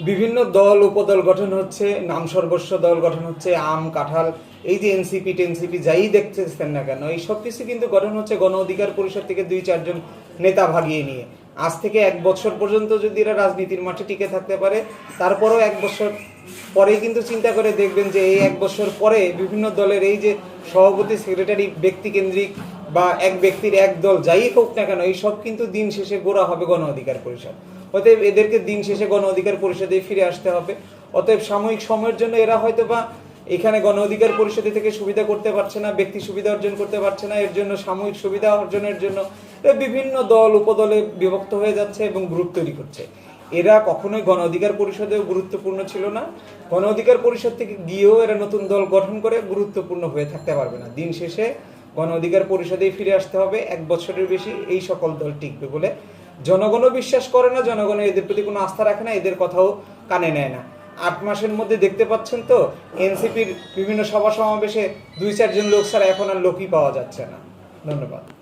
বিভিন্ন দল, উপদল গঠন হচ্ছে, নাম সর্বস্ব দল গঠন হচ্ছে, আম, কাঁঠাল, এই যে এনসিপি টেনসিপি যাই দেখতেছেন না কেন, এই সব কিছু কিন্তু গঠন হচ্ছে গণ অধিকার পরিষদ থেকে দুই চারজন নেতা ভাগিয়ে নিয়ে। আজ থেকে এক বছর পর্যন্ত যদি এরা রাজনীতির মাঠে টিকে থাকতে পারে, তারপরেও এক বছর পরে কিন্তু চিন্তা করে দেখবেন যে এই এক বছর পরে বিভিন্ন দলের এই যে সভাপতি সেক্রেটারি ব্যক্তিকেন্দ্রিক বা এক ব্যক্তির এক দল যাই হোক না কেন, এই সব কিন্তু দিন শেষে গোড়া হবে গণ অধিকার পরিষদ। অতএব এদেরকে দিন শেষে গণ অধিকার পরিষদে ফিরে আসতে হবে। অতএব সাময়িক সময়ের জন্য এরা হয়তো বা এখানে গণ অধিকার পরিষদে থেকে সুবিধা করতে পারছে না, ব্যক্তি সুবিধা অর্জন করতে পারছে না, এর জন্য সাময়িক সুবিধা অর্জনের জন্য বিভিন্ন দল, উপদলে বিভক্ত হয়ে যাচ্ছে এবং গ্রুপ তৈরি করছে। এরা কখনোই গণ অধিকার পরিষদেও গুরুত্বপূর্ণ ছিল না। গণ অধিকার পরিষদ থেকে গিয়েও এরা নতুন দল গঠন করে গুরুত্বপূর্ণ হয়ে থাকতে পারবে না। দিন শেষে গণ অধিকার পরিষদেই ফিরে আসতে হবে। এক বছরের বেশি এই সকল দল টিকবে বলে জনগণও বিশ্বাস করে না। জনগণের এদের প্রতি কোনো আস্থা রাখে না, এদের কথাও কানে নেয় না। আট মাসের মধ্যে দেখতে পাচ্ছেন তো, এনসিপির বিভিন্ন সভা সমাবেশে দুই চারজন লোক ছাড়া এখন আর লোকই পাওয়া যাচ্ছে না। ধন্যবাদ।